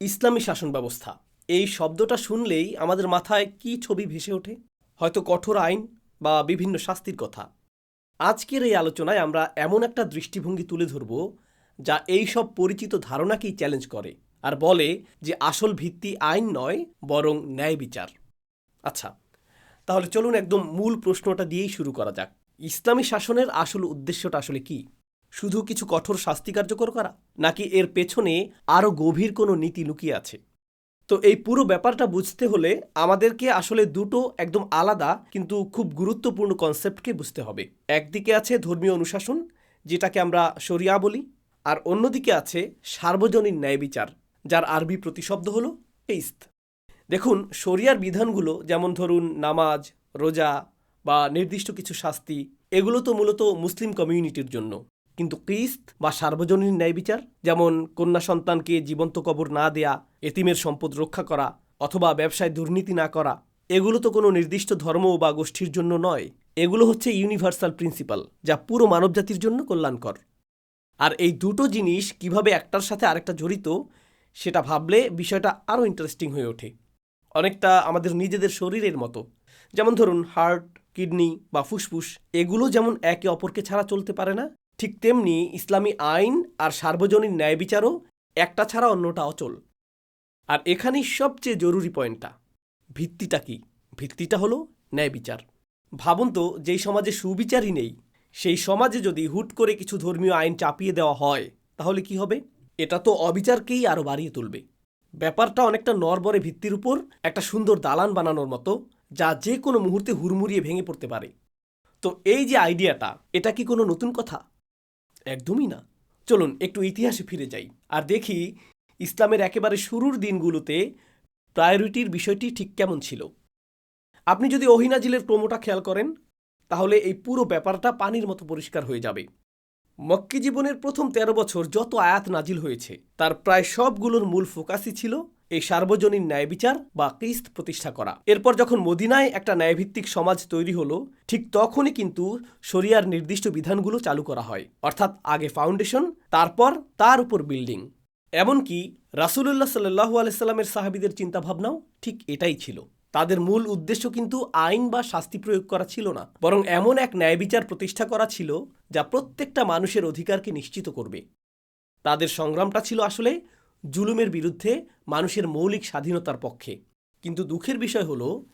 ইসলামী শাসন ব্যবস্থা এই শব্দটা শুনলেই আমাদের মাথায় কি ছবি ভেসে ওঠে? হয়তো কঠোর আইন বা বিভিন্ন শাস্তির কথা। আজকের এই আলোচনায় আমরা এমন একটা দৃষ্টিভঙ্গি তুলে ধরব, যা এই সব পরিচিত ধারণাকেই চ্যালেঞ্জ করে আর বলে যে আসল ভিত্তি আইন নয়, বরং ন্যায় বিচার। আচ্ছা তাহলে চলুন একদম মূল প্রশ্নটা দিয়েই শুরু করা যাক। ইসলামী শাসনের আসল উদ্দেশ্যটা আসলে কি? শুধু কিছু কঠোর শাস্তি কার্যকর করা, নাকি এর পেছনে আরও গভীর কোনো নীতি লুকিয়ে আছে? তো এই পুরো ব্যাপারটা বুঝতে হলে আমাদেরকে আসলে দুটো একদম আলাদা, কিন্তু খুব গুরুত্বপূর্ণ কনসেপ্টকে বুঝতে হবে। একদিকে আছে ধর্মীয় অনুশাসন, যেটাকে আমরা শরিয়া বলি, আর অন্যদিকে আছে সার্বজনীন ন্যায় বিচার, যার আরবি প্রতিশব্দ হল ইস্ত। দেখুন, শরিয়ার বিধানগুলো যেমন ধরুন নামাজ, রোজা বা নির্দিষ্ট কিছু শাস্তি, এগুলো তো মূলত মুসলিম কমিউনিটির জন্য। কিন্তু কিস্ত বা সার্বজনীন ন্যায় বিচার, যেমন কন্যা সন্তানকে জীবন্ত কবর না দেয়া, এতিমের সম্পদ রক্ষা করা অথবা ব্যবসায় দুর্নীতি না করা, এগুলো তো কোনো নির্দিষ্ট ধর্ম বা গোষ্ঠীর জন্য নয়। এগুলো হচ্ছে ইউনিভার্সাল প্রিন্সিপাল যা পুরো মানবজাতির জন্য কল্যাণকর। আর এই দুটো জিনিস কীভাবে একটার সাথে আরেকটা জড়িত, সেটা ভাবলে বিষয়টা আরও ইন্টারেস্টিং হয়ে ওঠে। অনেকটা আমাদের নিজেদের শরীরের মতো। যেমন ধরুন হার্ট কিডনি বা ফুসফুস, এগুলো যেমন একে অপরকে ছাড়া চলতে পারে না ঠিক তেমনি ইসলামী আইন আর সার্বজনীন ন্যায় বিচারও একটা ছাড়া অন্যটা অচল। আর এখানেই সবচেয়ে জরুরি পয়েন্টটা, ভিত্তিটা কি? ভিত্তিটা হলো ন্যায় বিচার। ভাবুন তো, যেই সমাজে সুবিচারই নেই, সেই সমাজে যদি হুট করে কিছু ধর্মীয় আইন চাপিয়ে দেওয়া হয়, তাহলে কি হবে? এটা তো অবিচারকেই আরও বাড়িয়ে তুলবে। ব্যাপারটা অনেকটা নরবরে ভিত্তির উপর একটা সুন্দর দালান বানানোর মতো, যা যে কোনো মুহূর্তে হুড়মুড়িয়ে ভেঙে পড়তে পারে। তো এই যে আইডিয়াটা, এটা কি কোনো নতুন কথা? একদমই না। চলুন, একটু ইতিহাসে ফিরে যাই আর দেখি ইসলামের একেবারে শুরুর দিনগুলোতে প্রায়োরিটির বিষয়টি ঠিক কেমন ছিল। আপনি যদি অহিনাজিলের ক্রমটা খেয়াল করেন, তাহলে এই পুরো ব্যাপারটা পানির মতো পরিষ্কার হয়ে যাবে। মক্কি জীবনের প্রথম তেরো বছর যত আয়াত নাজিল হয়েছে, তার প্রায় সবগুলোর মূল ফোকাসই ছিল এই সার্বজনীন ন্যায় বিচার বা কিস্ত প্রতিষ্ঠা করা। এরপর যখন মদিনায় একটা ন্যায়ভিত্তিক সমাজ তৈরি হলো, ঠিক তখনই কিন্তু শরিয়ার নির্দিষ্ট বিধানগুলো চালু করা হয়। অর্থাৎ আগে ফাউন্ডেশন, তারপর তার উপর বিল্ডিং। এমনকি রাসুলুল্লাহ সাল্লাহু আলাইস্লামের সাহাবিদের চিন্তাভাবনাও ঠিক এটাই ছিল। তাদের মূল উদ্দেশ্য কিন্তু আইন বা শাস্তি প্রয়োগ করা ছিল না, বরং এমন এক ন্যায় বিচার প্রতিষ্ঠা করা ছিল যা প্রত্যেকটা মানুষের অধিকারকে নিশ্চিত করবে। তাদের সংগ্রামটা ছিল আসলে জুলুমের বিরুদ্ধে মানুষের মৌলিক স্বাধীনতার পক্ষে। কিন্তু দুঃখের বিষয় হলো,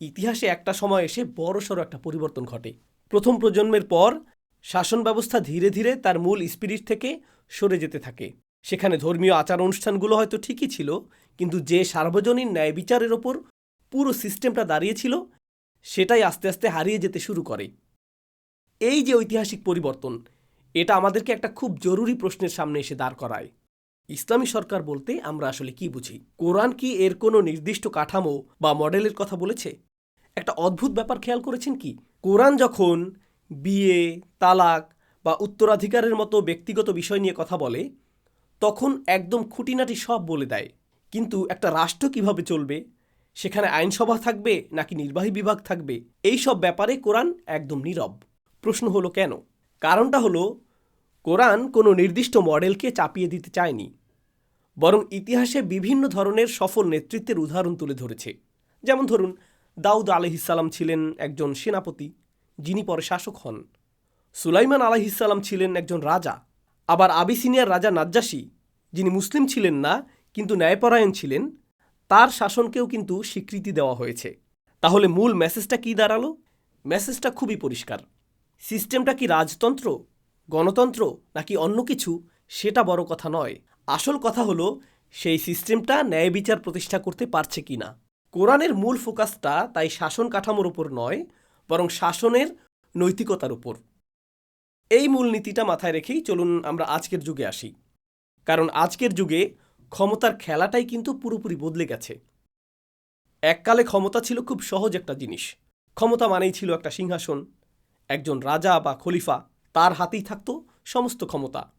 ইতিহাসে একটা সময় এসে বড়সড় একটা পরিবর্তন ঘটে। প্রথম প্রজন্মের পর শাসন ব্যবস্থা ধীরে ধীরে তার মূল স্পিরিট থেকে সরে যেতে থাকে। সেখানে ধর্মীয় আচার অনুষ্ঠানগুলো হয়তো ঠিকই ছিল, কিন্তু যে সার্বজনীন ন্যায় বিচারের ওপর পুরো সিস্টেমটা দাঁড়িয়েছিল, সেটাই আস্তে আস্তে হারিয়ে যেতে শুরু করে। এই যে ঐতিহাসিক পরিবর্তন, এটা আমাদেরকে একটা খুব জরুরি প্রশ্নের সামনে এসে দাঁড় করায়। ইসলামী সরকার বলতে আমরা আসলে কি বুঝি? কোরআন কি এর কোনো নির্দিষ্ট কাঠামো বা মডেলের কথা বলেছে? একটা অদ্ভুত ব্যাপার খেয়াল করেছেন কি? কোরআন যখন বিয়ে, তালাক বা উত্তরাধিকারের মতো ব্যক্তিগত বিষয় নিয়ে কথা বলে, তখন একদম খুঁটিনাটি সব বলে দেয়। কিন্তু একটা রাষ্ট্র কীভাবে চলবে? সেখানে আইনসভা থাকবে নাকি নির্বাহী বিভাগ থাকবে? এই সব ব্যাপারে কোরআন একদম নীরব। প্রশ্ন হলো কেন? কারণটা হলো কোরআন কোনো নির্দিষ্ট মডেলকে চাপিয়ে দিতে চায়নি, বরং ইতিহাসে বিভিন্ন ধরনের সফল নেতৃত্বের উদাহরণ তুলে ধরেছে। যেমন ধরুন, দাউদ আলহিসাল্লাম ছিলেন একজন সেনাপতি, যিনি পরে শাসক হন। সুলাইমান আলহিসাল্লাম ছিলেন একজন রাজা। আবার আবিসিনিয়ার রাজা নাজ্জাসী, যিনি মুসলিম ছিলেন না, কিন্তু ন্যায়পরায়ণ ছিলেন, তার শাসনকেও কিন্তু স্বীকৃতি দেওয়া হয়েছে। তাহলে মূল মেসেজটা কি দাঁড়াল? মেসেজটা খুবই পরিষ্কার। সিস্টেমটা কি রাজতন্ত্র? গণতন্ত্র নাকি অন্য কিছু, সেটা বড় কথা নয়। আসল কথা হলো, সেই সিস্টেমটা ন্যায় বিচার প্রতিষ্ঠা করতে পারছে কি না কোরআনের মূল ফোকাসটা তাই শাসন কাঠামোর উপর নয়, বরং শাসনের নৈতিকতার উপর। এই মূল নীতিটা মাথায় রেখেই চলুন আমরা আজকের যুগে আসি। কারণ আজকের যুগে ক্ষমতার খেলাটাই কিন্তু পুরোপুরি বদলে গেছে। এককালে ক্ষমতা ছিল খুব সহজ একটা জিনিস। ক্ষমতা মানেই ছিল একটা সিংহাসন, একজন রাজা বা খলিফা। তার হাতেই থাকত সমস্ত ক্ষমতা।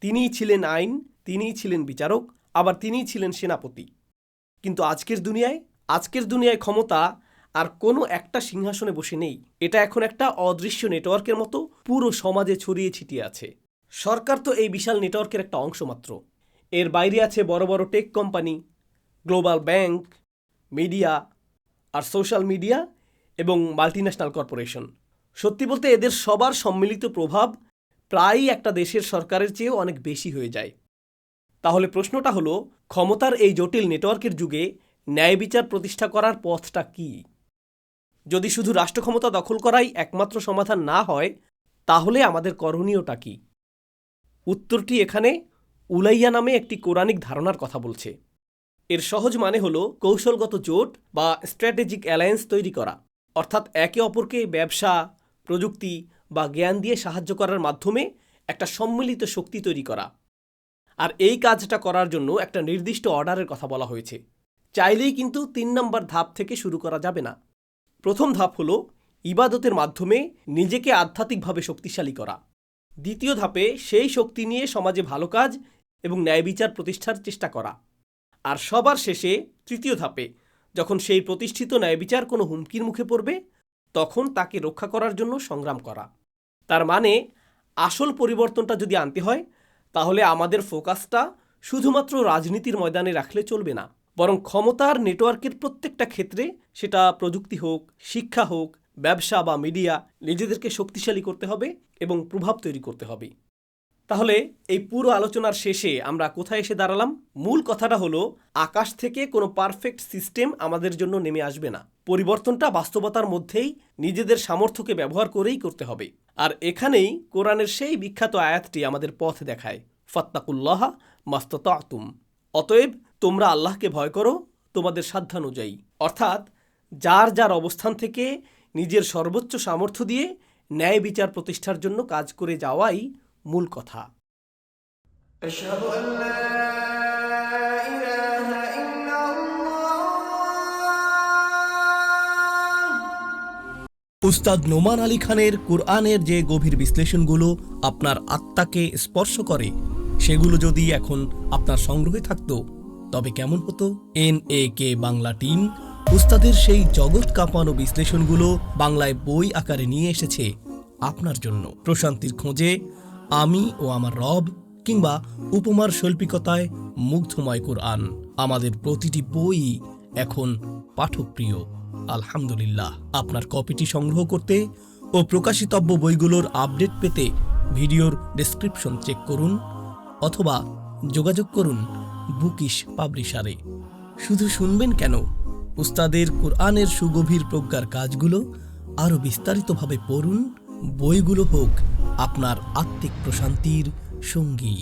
তিনিই ছিলেন আইন, তিনিই ছিলেন বিচারক, আবার তিনিই ছিলেন সেনাপতি। কিন্তু আজকের দুনিয়ায় আজকের দুনিয়ায় ক্ষমতা আর কোনো একটা সিংহাসনে বসে নেই। এটা এখন একটা অদৃশ্য নেটওয়ার্কের মতো পুরো সমাজে ছড়িয়ে ছিটিয়ে আছে। সরকার তো এই বিশাল নেটওয়ার্কের একটা অংশ মাত্র। এর বাইরে আছে বড় বড় tech company, global bank, media আর সোশ্যাল মিডিয়া এবং মাল্টিন্যাশনাল কর্পোরেশন। সত্যি বলতে এদের সবার সম্মিলিত প্রভাব প্রায়ই একটা দেশের সরকারের চেয়েও অনেক বেশি হয়ে যায়। তাহলে প্রশ্নটা হলো, ক্ষমতার এই জটিল নেটওয়ার্কের যুগে ন্যায় বিচার প্রতিষ্ঠা করার পথটা কী? যদি শুধু রাষ্ট্র ক্ষমতা দখল করাই একমাত্র সমাধান না হয়, তাহলে আমাদের করণীয়টা কি? উত্তরটি এখানে উলাইয়া নামে একটি কোরআনিক ধারণার কথা বলছে। এর সহজ মানে হলো কৌশলগত জোট বা স্ট্র্যাটেজিক অ্যালায়েন্স তৈরি করা। অর্থাৎ একে অপরকে ব্যবসা প্রযুক্তি বা জ্ঞান দিয়ে সাহায্য করার মাধ্যমে একটা সম্মিলিত শক্তি তৈরি করা। আর এই কাজটা করার জন্য একটা নির্দিষ্ট অর্ডারের কথা বলা হয়েছে। চাইলেই কিন্তু তিন নম্বর ধাপ থেকে শুরু করা যাবে না। প্রথম ধাপ হলো ইবাদতের মাধ্যমে নিজেকে আধ্যাত্মিকভাবে শক্তিশালী করা। দ্বিতীয় ধাপে সেই শক্তি নিয়ে সমাজে ভালো কাজ এবং ন্যায় বিচার প্রতিষ্ঠার চেষ্টা করা। আর সবার শেষে তৃতীয় ধাপে যখন সেই প্রতিষ্ঠিত ন্যায় বিচার কোনো হুমকির মুখে পড়বে তখন তাকে রক্ষা করার জন্য সংগ্রাম করা। তার মানে আসল পরিবর্তনটা যদি আনতে হয়, তাহলে আমাদের ফোকাসটা শুধুমাত্র রাজনীতির ময়দানে রাখলে চলবে না, বরং ক্ষমতার নেটওয়ার্কের প্রত্যেকটা ক্ষেত্রে সেটা প্রযুক্তি হোক, শিক্ষা হোক, ব্যবসা বা মিডিয়া, নিজেদেরকে শক্তিশালী করতে হবে এবং প্রভাব তৈরি করতে হবে। তাহলে এই পুরো আলোচনার শেষে আমরা কোথায় এসে দাঁড়ালাম? মূল কথাটা হলো, আকাশ থেকে কোনো পারফেক্ট সিস্টেম আমাদের জন্য নেমে আসবে না। পরিবর্তনটা বাস্তবতার মধ্যেই নিজেদের সামর্থ্যকে ব্যবহার করেই করতে হবে। আর এখানেই কোরআনের সেই বিখ্যাত আয়াতটি আমাদের পথ দেখায়, ফাত্তাকুল্লাহ মাস্ততাতুম। অতএব তোমরা আল্লাহকে ভয় করো তোমাদের সাধ্যানুযায়ী। অর্থাৎ যার যার অবস্থান থেকে নিজের সর্বোচ্চ সামর্থ্য দিয়ে ন্যায় বিচার প্রতিষ্ঠার জন্য কাজ করে যাওয়াই মূল কথা। উস্তাদ নোমান আলী খানের কোরআনের যে গভীর বিশ্লেষণগুলো আপনার আত্মাকে স্পর্শ করে, সেগুলো যদি এখন আপনার সংগ্রহে থাকত, তবে কেমন হতো? N A K Bangla team উস্তাদের সেই জগৎ কাঁপানো বিশ্লেষণগুলো বাংলায় বই আকারে নিয়ে এসেছে আপনার জন্য। প্রশান্তির খোঁজে আমি ও আমার রব কিংবা উপমার শৈল্পিকতায় মুগ্ধময় কোরআন। আমাদের প্রতিটি বই এখন পাঠকপ্রিয়, আলহামদুলিল্লাহ। আপনার কপিটি সংগ্রহ করতে ও প্রকাশিতব্য বইগুলোর আপডেট পেতে ভিডিওর ডেসক্রিপশন চেক করুন অথবা যোগাযোগ করুন বুকিশ পাবলিশারে শুধু শুনবেন কেন? উস্তাদের কোরআনের সুগভীর প্রজ্ঞার কাজগুলো আরও বিস্তারিতভাবে পড়ুন। বইগুলো হোক আপনার আত্মিক প্রশান্তির সঙ্গী।